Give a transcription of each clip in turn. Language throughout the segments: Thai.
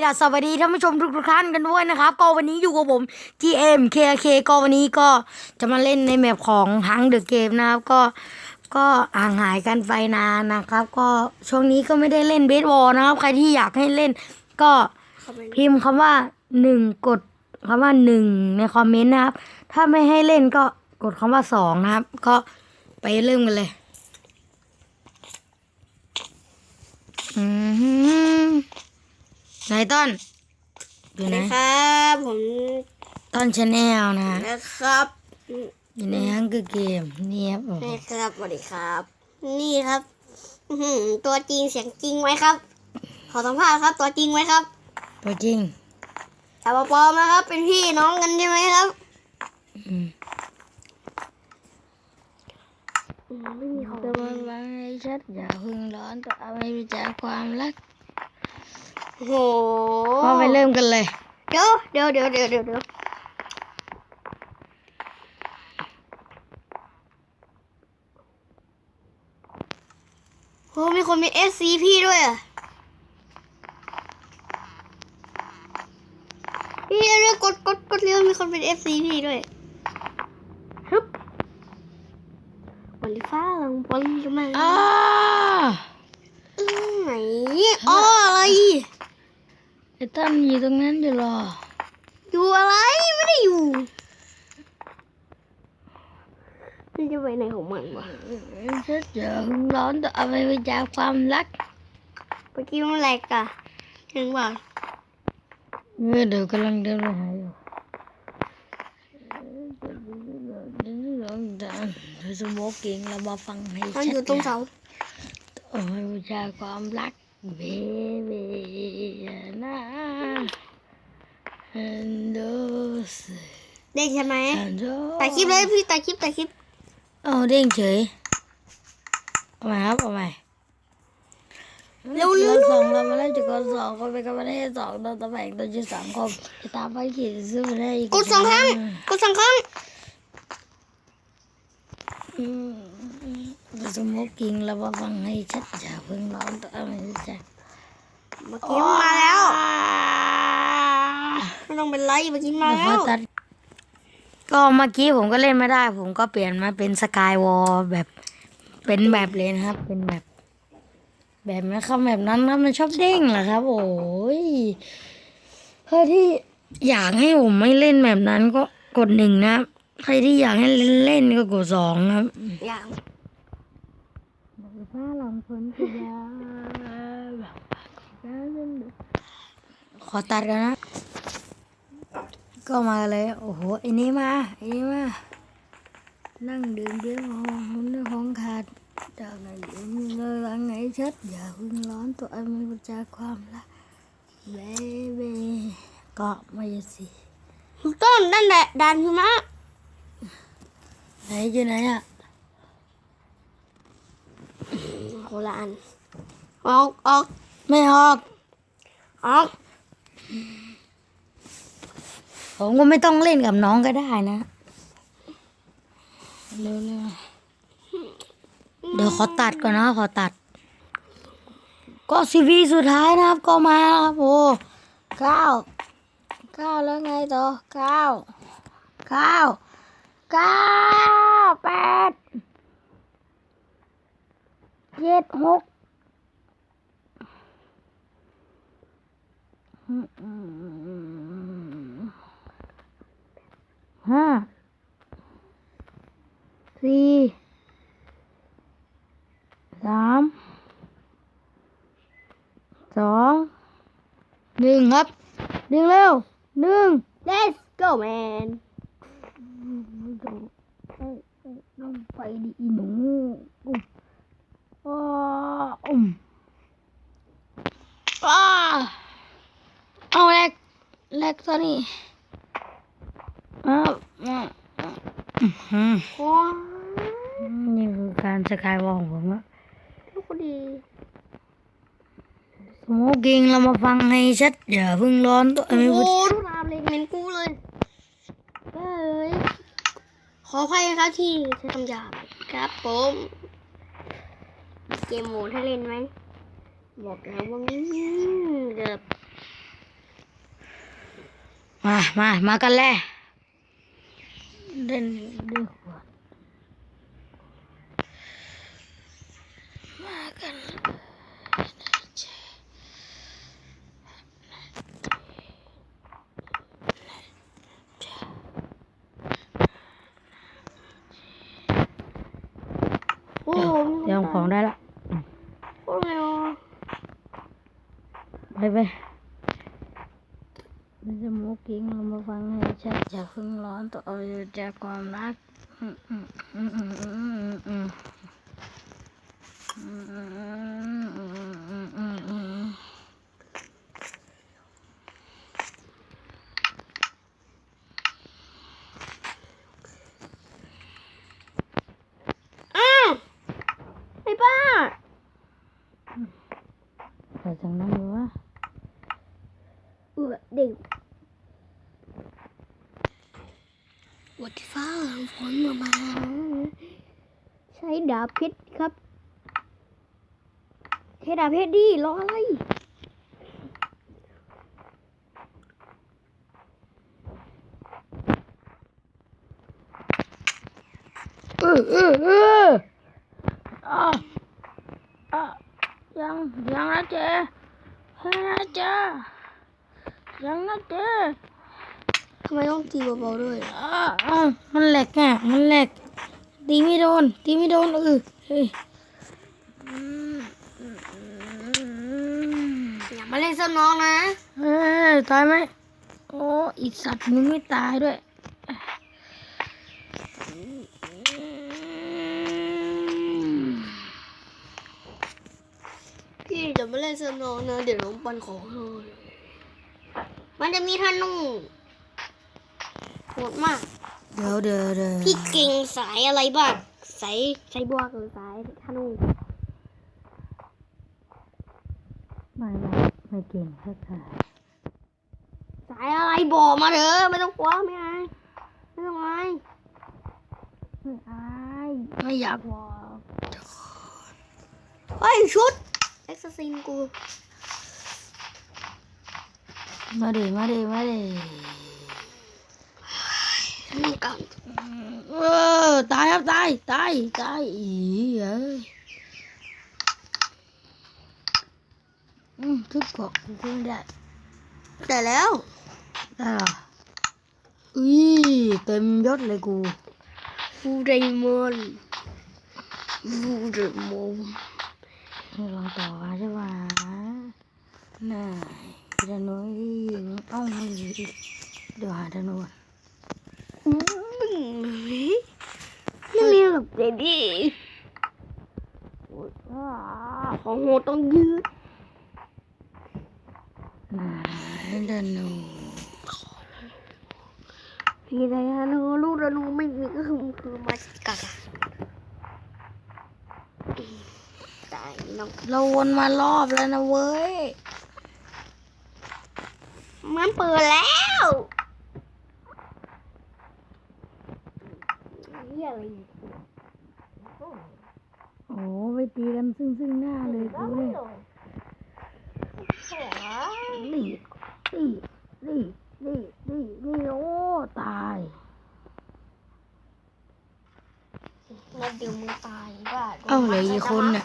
อยากสวัสดีท่านผู้ชมทุกท่านกันด้วยนะครับ ก็วันนี้อยู่กับผม GM KK ก็วันนี้ก็จะมาเล่นในแมปของฮังเดอะเกมนะครับ ก็ก็ห่างหายกันไปนานนะครับ ก็ช่วงนี้ก็ไม่ได้เล่นเบสบอลนะครับ ใครที่อยากให้เล่น ก็พิมพ์คำว่าหนึ่งกดคำว่าหนึ่งในคอมเมนต์นะครับ ถ้าไม่ให้เล่นก็กดคำว่าสองนะครับ ก็ไปเริ่มกันเลยอืม ไหนต้นอยู่ไหนครับผมต้นชาแนลนะฮะนะครับอยู่ในฮังเกอร์เกมนี่ครับโอ้โหนี่ครับสวัสดีครับ นี่ครับอื้อหือตัวจริงเสียงจริงไหมครับ ขอสัมภาษณ์ครับ ตัวจริงไหมครับ ตัวจริงแต่ปลอมๆนะครับ เป็นพี่น้องกันใช่ไหมครับอืมอืมไม่มีของแต่มันวางให้ชัดอย่าพึ่งร้อนแต่เอาไปวิจารความรัก โอ้โหก็ไปเริ่มกันเลย เดี๋ยวเดี๋ยวเดี๋ยวเดี๋ยวเดี๋ยวเดี๋ยวโหมีคนมี SCP ด้วยอะพี่เรื่องกดกดกดเร็วมีคนเป็น SCP ด้วยฮึบวันที่ฟ้าหลังบอลจะมาอ้าอืมไหนอ๋ออะไร ไอ้ต้นอยู่ตรงนั้นอยู่หรอ อยู่อะไรไม่ได้อยู่มันจะไปไหนของมันวะชัดอย่าพึ่งร้อนแต่เอาไปวิจารความรักเมื่อกี้มันแหลกอะถึงว่าเออเดี๋ยวกำลังเดินไปหาอยู่เธอสโมกกิ้งเรามาฟังให้มันชัดอยู่ตรงเสาโอ้ยวิจารความรัก เบบีนะฮันโดสเด้งใช่ไหมฮันโดตัดคลิปเลยพี่ตัดคลิปตัดคลิปเอาเด้งเฉยเอาใหม่ครับเอาใหม่เร็วเราๆสองเรามาเล่นจุดกสองคนเป็นกันมาได้สองเราตะแบ่งตัวจุดสามคมจะตามไปขีดซื้อมาได้กดสองครั้งกดสองครั้งอืมเรา สโมกกิ้งเรามาฟังให้ชัดอย่าเพิ่งร้อนตัวไม่ใช่เมื่อกี้มันมาแล้วไม่ต้องเป็นไรเมื่อกี้มาแล้วแล้พอวตัดก็เมื่อกี้ผมก็เล่นไม่ได้ ผมก็เปลี่ยนมาเป็นสกายวอลแบบเป็นแบบเลยนะครับ เป็นแบบ แบบนะครับแบบนั้นนะมันชอบเด้งเหรอครับ โอ้ยเพื่อที่อยากให้ผมไม่เล่นแบบนั้นก็กดหนึ่งนะครับใครที่อยากให้เล่นก็กดสองครับอย่าง ฟ้าหลังฝนคือยาขอตัดกันนะ ก็มาเลย โอ้โหไอ้นี่มาไอ้นี่มา นั่งดื่มเบียร์ของหุ่นของขาดจากไหนดื่มเลยหลังไหนชัดอย่าเพึ่งร้อนตัวไอ้ไม่รู้จักความละเบบีก็ไม่สิถูกต้องนั่นแหละดันคือมะไหนอยู่ไหนอะ โคละอัน ออกออกไม่ออก ออก ผมก็ไม่ต้องเล่นกับน้องก็ได้นะ เร็วๆเดี๋ยวขอตัดก่อนนะขอตัด ก็ซีวีสุดท้ายนะครับ ก็มาครับโอ้เก้าเก้าแล้วไงต่อเก้าเก้าเก้าแปดเจ็ดหกห้าสี่สามสองหนึ่งครับหนึ่งเร็วหนึ่ง let's go man ต้องไปดิอีหนู อุ้มอ้าอุ้มอ้าเอาแรกแรกตัวนี้อ้าวอ้าวอื้อหือโอ้นี่คือการสกายวอลของผมอะลูกดีสโมกกิ้งเรามาฟังให้ชัดอย่าเพิ่งร้อนตัวโอ้ไม่โหพูดดูรามเล็กเหม็นกูเลยเอ้ยขออภัยครับที่ใช้คำหยาบครับผม เกมโหมดให้เล่นไหมบอกแล้วว่าเกือบมามามากันแล้วเล่นด้วยขวดมากันโอ้โหเตรียมของได้ละ bay bay bây giờ mũ kiến là một phần hệ chắc chả không lõn tội chả còn nát Phải chẳng năng nữa. ดึงวัดฟ้าฝนมามา ใช้ดาบเพชรครับ ใช้ดาบเพชรดิรออะไรเออเออเอออะอะยังยังนะเจ้เฮ้ยนะเจ้ ยังนะเจ๊ทำไมต้องตีเบาๆด้วยอะอะมันแหลกอะมันแหลกตีไม่โดนตีไม่โดนเออเฮ้ยอย่ามาเล่นสนองนะเฮ้ยตายไหมโอ้อีสัตว์มึงไม่ตายด้วยพี่จะมาเล่นสนองนะเดี๋ยวน้องปันของเลย มันจะมีธนูโหดมาก เดี๋ยวเดี๋ยวเดี๋ยวพี่เก่งสายอะไรบ้างสายสายบัวหรือสายธนูไม่ไม่ไม่เก่งแค่ค่ะสายอะไรบอกมาเถอะไม่ต้องกลัวไม่อายไม่ต้องอายไม่อายไม่อยากบอกเฮ้ยชุดเอ็กซ์ซินกู มาดิมาดิมาดินี่กันเออตายครับตายตายตายอีเอ้ยอืมทุบเกาะกูขึ้นได้แต่แล้วได้เหรออุ้ยเต็มยศเลยกูฟูไดมอนฟูไดมอนนี่ลองต่อกันใช่ป่ะน่า ธนูยิงเอ้าไม่ดีเดี๋ยวหาธนูก่อนไม่มีหรอกเบบี้ของโหต้องยืดาธนูพี่ไดฮานูลูกธนูไม่มีก็คือคือมาสกากตายน้องเราวนมารอบแล้วนะเว้ย มันเปิดแล้วนี่อะไรเนี่ยโอ้ไปตีกันซึ่งซึ่งหน้าเลยกูเนี่ยนี่นี่นี่นี่นี่นี่โอ้ตายแล้วเดี๋ยวมึงตายว่าเอ้าเหลืออีกคนน่ะ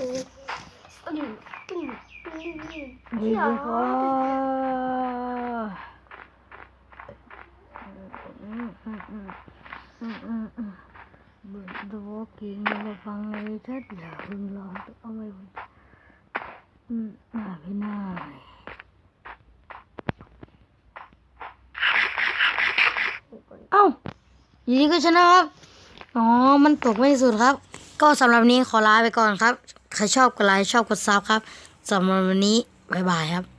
อืมอืมอืมอืมนี่คือพออื มอืมอืมอืมอืมอืมเบิดดูกินมาฟังเลยชัดอย่าพึ่งร้อนเอาไว้อืมน่าพี่น่าเอ้าอยู่ดีก็ชนะครับ อ๋อ มันตกไม่สุดครับ ก็สำหรับนนี้ขอลาไปก่อนครับ ใครชอบกดไลค์ชอบกดซับครับสำหรับวันนี้ บ๊ายบายครับ